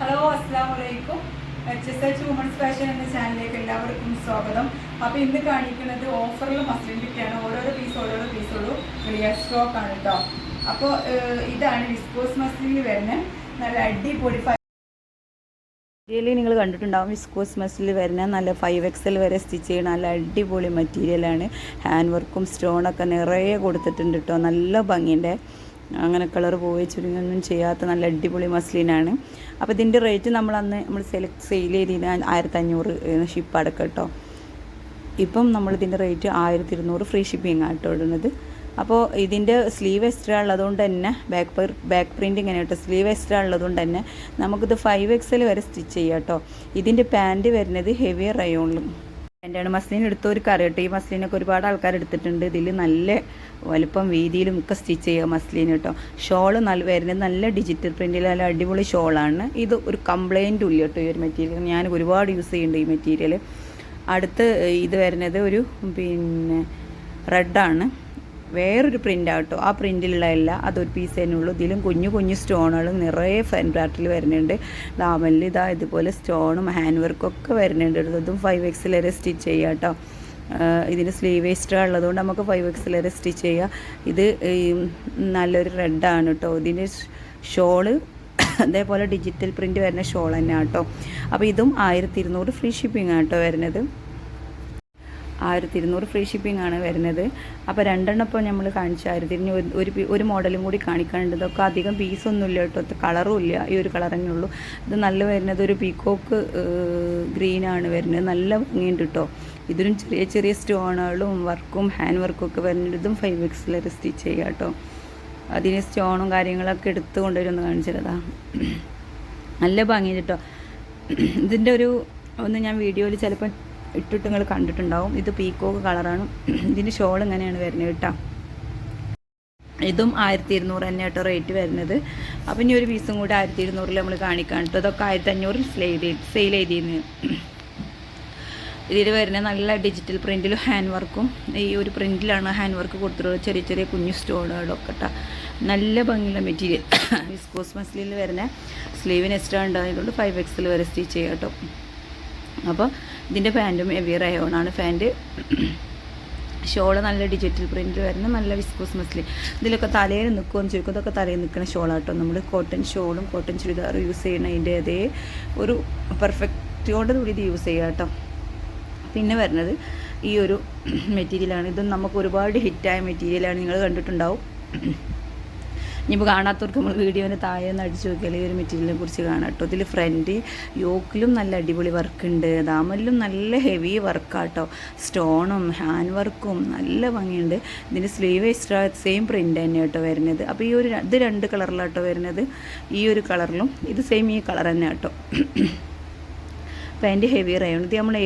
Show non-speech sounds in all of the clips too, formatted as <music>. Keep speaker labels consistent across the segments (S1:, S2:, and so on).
S1: Hello അസ്സാം വലൈക്കും H S H women's fashion എന്ന ചാനലിലേക്ക് എല്ലാവർക്കും സ്വാഗതം. അപ്പോൾ ഇന്ന് കാണിക്കുന്നത് ഓഫറിൽ മസ്ലിൻ കിറ്റാണ് ഓരോരോ പീസ് ഓരോരോ പീസുള്ളൂ ക്ലിയർ സ്റ്റോക്ക് ആണ് കേട്ടോ അപ്പോൾ ഇതാണ് വിസ്കോസ് മസ്ലിന് വരുന്നത് നല്ല അടിപൊളി മെറ്റീരിയൽ നിങ്ങൾ കണ്ടിട്ടുണ്ടാവും വിസ്കോസ് മസിൽ വരുന്ന. നല്ല ഫൈവ് എക്സൽ വരെ സ്റ്റിച്ച് ചെയ്യണ നല്ല അടിപൊളി മെറ്റീരിയലാണ് ഹാൻഡ് വർക്കും സ്റ്റോണൊക്കെ നിറയെ കൊടുത്തിട്ടുണ്ട് കേട്ടോ നല്ല ഭംഗിന്റെ അങ്ങനെ കളർ പോയി ചുരുങ്ങൊന്നും ചെയ്യാത്ത നല്ല അടിപൊളി മസ്ലിനാണ്. അപ്പോൾ ഇതിന്റെ റേറ്റ് നമ്മൾ അന്ന് നമ്മൾ സെലക്ട് സെയിൽ ചെയ്തിരുന്ന ആയിരത്തി അഞ്ഞൂറ് ഷിപ്പ് അടക്കം കേട്ടോ ഇപ്പം നമ്മളിതിന്റെ റേറ്റ് ആയിരത്തി ഇരുന്നൂറ് ഫ്രീ ഷിപ്പിംഗ് ആട്ടോ ഇടുന്നത്. അപ്പോൾ ഇതിന്റെ സ്ലീവ് എക്സ്ട്രാ ഉള്ളതുകൊണ്ട് തന്നെ ബാക്ക് ബാക്ക് പ്രിന്റ് ഇങ്ങനെ കേട്ടോ സ്ലീവ് എക്സ്ട്രാ ഉള്ളതുകൊണ്ട് തന്നെ നമുക്കിത് ഫൈവ് എക്സൽ വരെ സ്റ്റിച്ച് ചെയ്യാം കേട്ടോ ഇതിന്റെ പാന്റ് വരുന്നത് ഹെവി റയോണിലും പാന്റാണ് മസ്ലിൻ എടുത്ത ഒരു കറി കേട്ടോ. ഈ മസ്ലിനൊക്കെ ഒരുപാട് ആൾക്കാർ എടുത്തിട്ടുണ്ട്. ഇതിൽ നല്ല വലുപ്പം വീതിയിലും ഒക്കെ സ്റ്റിച്ച് ചെയ്യുക മസ്ലിൻ കേട്ടോ. ഷോൾ നല്ല വരുന്നത് നല്ല ഡിജിറ്റൽ പ്രിന്റിൽ നല്ല അടിപൊളി ഷോളാണ്. ഇത് ഒരു കംപ്ലൈന്റും ഇല്ല കേട്ടോ ഈ ഒരു മെറ്റീരിയൽ ഞാൻ ഒരുപാട് യൂസ് ചെയ്യുന്നുണ്ട് ഈ മെറ്റീരിയൽ അടുത്ത് ഇത് വരുന്നത് ഒരു പിന്നെ റെഡാണ് വേറൊരു പ്രിന്റ് ആട്ടോ ആ പ്രിന്റിലുള്ള അല്ല അതൊരു പീസ് തന്നെ ഉള്ളൂ. ഇതിലും കുഞ്ഞു കുഞ്ഞു സ്റ്റോണുകളും നിറയെ ഫാൻ ബ്രാറ്റിൽ വരുന്നുണ്ട്. ദാമലിൽ ഇതാ ഇതുപോലെ സ്റ്റോണും ഹാൻഡ് വർക്കും ഒക്കെ വരുന്നുണ്ട്. ഇതും ഫൈവ് എക്സിൽ വരെ സ്റ്റിച്ച് ചെയ്യാം കേട്ടോ ഇതിന് സ്ലീവ് വേസ്റ്റർ ഉള്ളതുകൊണ്ട് നമുക്ക് ഫൈവ് എക്സിൽ വരെ സ്റ്റിച്ച് ചെയ്യാം. ഇത് നല്ലൊരു റെഡാണ് കേട്ടോ ഇതിന്റെ ഷോൾ <coughs> അതേപോലെ ഡിജിറ്റൽ പ്രിന്റ് വരുന്ന ഷോൾ തന്നെ കേട്ടോ അപ്പോൾ ഇതും ആയിരത്തി ഇരുന്നൂറ് ഫ്രീ ഷിപ്പിംഗ് ആട്ടോ വരുന്നത്. ആയിരത്തി ഇരുന്നൂറ് ഫ്രീ ഷിപ്പിംഗ് ആണ് വരുന്നത്. അപ്പോൾ രണ്ടെണ്ണം ഇപ്പോൾ നമ്മൾ കാണിച്ച ആയിരത്തി ഇരുന്നൂറ് ഒരു ഒരു മോഡലും കൂടി കാണിക്കാനുണ്ട്. ഇതൊക്കെ അധികം പീസൊന്നും ഇല്ല കേട്ടോ. കളറും ഇല്ല. ഈ ഒരു കളർ തന്നെ ഉള്ളൂ. ഇത് നല്ല വരുന്നത് ഒരു പീക്കോക്ക് ഗ്രീനാണ് വരുന്നത്. നല്ല ഭംഗിയുണ്ട് കേട്ടോ. ഇതിനും ചെറിയ ചെറിയ സ്റ്റോണുകളും വർക്കും ഹാൻഡ് വർക്കും ഒക്കെ വരുന്നുണ്ട്. ഇതും ഫൈവ് എക്സിൽ സ്റ്റിച്ച് ചെയ്യാം കേട്ടോ. അതിന് സ്റ്റോണും കാര്യങ്ങളൊക്കെ എടുത്ത് കൊണ്ടുവരുമെന്ന് കാണിച്ചതാ നല്ല ഭംഗിയുണ്ട് കേട്ടോ. ഇതിന്റെ ഒരു ഒന്ന് ഞാൻ വീഡിയോയിൽ ചിലപ്പോൾ ഇട്ടിട്ട് നിങ്ങൾ കണ്ടിട്ടുണ്ടാവും. ഇത് പീക്കോക്ക് കളറാണ് ഇതിന്റെ ഷോൾ ഇങ്ങനെയാണ് വരുന്നത് കേട്ടോ. ഇതും ആയിരത്തി ഇരുന്നൂറ് തന്നെ കേട്ടോ റേറ്റ് വരുന്നത്. അപ്പം ഇനി ഒരു പീസും കൂടി ആയിരത്തി ഇരുന്നൂറിൽ നമ്മൾ കാണിക്കാൻ കേട്ടോ. ഇതൊക്കെ ആയിരത്തി അഞ്ഞൂറിൽ സെയിൽ സെയിൽ ചെയ്തിരുന്നു ഇതിൽ വരുന്ന നല്ല ഡിജിറ്റൽ പ്രിന്റിലും ഹാൻഡ് വർക്കും ഈ ഒരു പ്രിന്റിലാണ് ഹാൻഡ് വർക്ക് കൊടുത്തിട്ടുള്ളത്. ചെറിയ ചെറിയ കുഞ്ഞു സ്റ്റോണുകളൊക്കെ കേട്ടോ നല്ല ഭംഗിയുള്ള മെറ്റീരിയൽ വിസ്കോസ് മസ്ലിൽ വരുന്ന സ്ലീവിന് എക്സ്ട്രാ ഉണ്ടായതുകൊണ്ട് ഫൈവ് എക്സിൽ വരെ സ്റ്റിച്ച് ചെയ്യാം കേട്ടോ. അപ്പോൾ ഇതിന്റെ പാന്റും ഹെവി റയോണാണ് പാന്റ് ഷോൾ നല്ല ഡിജിറ്റൽ പ്രിന്റ് വരുന്ന നല്ല വിസ്കോസ് മസ്ലി ഇതിലൊക്കെ തലയിൽ നിൽക്കുമെന്ന് ചോദിക്കും. ഇതൊക്കെ തലയിൽ നിൽക്കുന്ന ഷോളാട്ടോ നമ്മൾ കോട്ടൺ ഷോളും കോട്ടൺ ചുരിദാറും യൂസ് ചെയ്യുന്നതിന്റെ അതേ ഒരു പെർഫെക്റ്റോട് കൂടി ഇത് യൂസ് ചെയ്യുക കേട്ടോ പിന്നെ വരുന്നത് ഈ ഒരു മെറ്റീരിയലാണ് ഇതും നമുക്ക് ഒരുപാട് ഹിറ്റായ മെറ്റീരിയലാണ് നിങ്ങൾ കണ്ടിട്ടുണ്ടാവും. ഇനിയിപ്പോൾ കാണാത്തവർക്ക് നമ്മൾ വീഡിയോന് താഴെ ഒന്ന് അടിച്ചു നോക്കിയാൽ ഈ ഒരു മെറ്റീരിയലിനെ കുറിച്ച് കാണാം കേട്ടോ. ഇതിൽ ഫ്രണ്ട് യോക്കിലും നല്ല അടിപൊളി വർക്ക് ഉണ്ട്. ദാമലിലും നല്ല ഹെവി വർക്കാട്ടോ സ്റ്റോണും ഹാൻഡ് വർക്കും നല്ല ഭംഗിയുണ്ട്. ഇതിന്റെ സ്ലീവ് എക്സ്ട്രാ സെയിം പ്രിന്റ് തന്നെ കേട്ടോ വരുന്നത്. അപ്പോൾ ഈ ഒരു ഇത് രണ്ട് കളറിലാട്ടോ വരുന്നത്. ഈ ഒരു കളറിലും ഇത് സെയിം ഈ കളർ തന്നെ കേട്ടോ. പാന്റ് ഹെവി റയോൺ ഇത് നമ്മൾ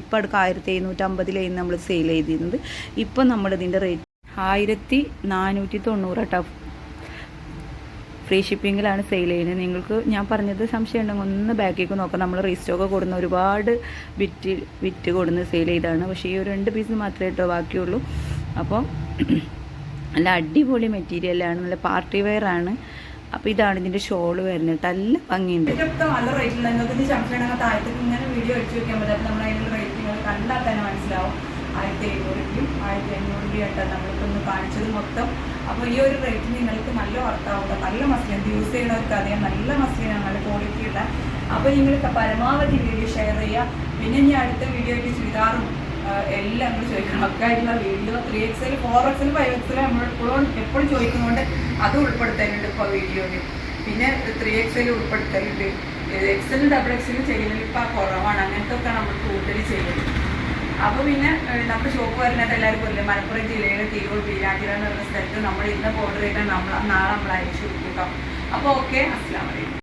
S1: ഇപ്പം അടുക്ക ആയിരത്തി എഴുന്നൂറ്റമ്പതിലായിരുന്നു നമ്മൾ സെയിൽ ചെയ്തിരുന്നത്. ഇപ്പം നമ്മളിതിന്റെ റേറ്റ് ആയിരത്തി നാനൂറ്റി തൊണ്ണൂറ് കേട്ടോ. ഫ്രീ ഷിപ്പിങ്ങിലാണ് സെയിൽ ചെയ്യുന്നത്. നിങ്ങൾക്ക് ഞാൻ പറഞ്ഞത് സംശയം ഉണ്ടെങ്കിൽ ഒന്ന് ബാക്കിലേക്ക് നോക്കാം. നമ്മൾ റീസ്റ്റോക്ക് കൊടുക്കുന്ന ഒരുപാട് വിറ്റ് വിറ്റ് കൊടുന്ന് സെയിൽ ചെയ്താണ് പക്ഷേ ഈ ഒരു രണ്ട് പീസ് മാത്രമേ കേട്ടോ ബാക്കിയുള്ളൂ. അപ്പോൾ നല്ല അടിപൊളി മെറ്റീരിയലാണ് നല്ല പാർട്ടി വെയർ ആണ്. അപ്പോൾ ഇതാണ് ഇതിന്റെ ഷോൾ വരുന്നത്. നല്ല ഭംഗിയുണ്ട്. നല്ല ഉണ്ട് നിങ്ങൾക്ക് വീഡിയോ റേറ്റ് നിങ്ങൾ കണ്ടാൽ തന്നെ മനസ്സിലാവും. ആയിരത്തി എഴുന്നൂറ് രൂപയും ആയിരത്തി അഞ്ഞൂറ് രൂപയായിട്ടാണ് നമ്മൾക്ക് ഒന്ന് കാണിച്ചത് മൊത്തം അപ്പോൾ ഈ ഒരു റേറ്റ് നിങ്ങൾക്ക് നല്ല വർത്താവുക നല്ല മസ്ലിൻ യൂസ് ചെയ്യുന്നവർക്ക് അറിയാം നല്ല മസ്ലിനാണ് നല്ല ക്വാളിറ്റി ഉള്ള അപ്പോൾ നിങ്ങൾ പരമാവധി വീഡിയോ ഷെയർ ചെയ്യുക പിന്നെ ഞാൻ അടുത്ത വീഡിയോയിൽ ചുരിദാറും എല്ലാം നമ്മൾ ചോദിക്കണം ഒക്കെ ആയിട്ടുള്ള വീഡിയോ ത്രീ എക്സിൽ ഫോർ എക്സിൽ ഫൈവ് എക്സിൽ നമ്മൾ എപ്പോഴും എപ്പോഴും ചോദിക്കുന്നതുകൊണ്ട് അത് ഉൾപ്പെടുത്തലുണ്ട് ഇപ്പോൾ വീഡിയോയിൽ പിന്നെ ത്രീ എക്സിൽ ഉൾപ്പെടുത്തലുണ്ട് എക്സലും ഡബിൾ എക്സലും ചെയ്യുന്നത് ഇപ്പോൾ കുറവാണ് അങ്ങനത്തെ ഒക്കെ നമ്മൾ കൂടുതൽ ചെയ്യുന്നത് അപ്പോൾ പിന്നെ നമ്മുടെ ഷോപ്പ് വരുന്നത് എല്ലാവർക്കും അല്ലേ മലപ്പുറം ജില്ലയിലെ തിരൂർ ബീരാഞ്ചിറ എന്ന് പറഞ്ഞ സ്ഥലത്ത് നമ്മൾ ഇന്ന് ഓർഡർ ചെയ്താൽ നമ്മൾ നാളെ നമ്മൾ അയച്ചു കൊടുക്കും അപ്പോൾ ഓക്കെ അസ്സാം വലൈക്കും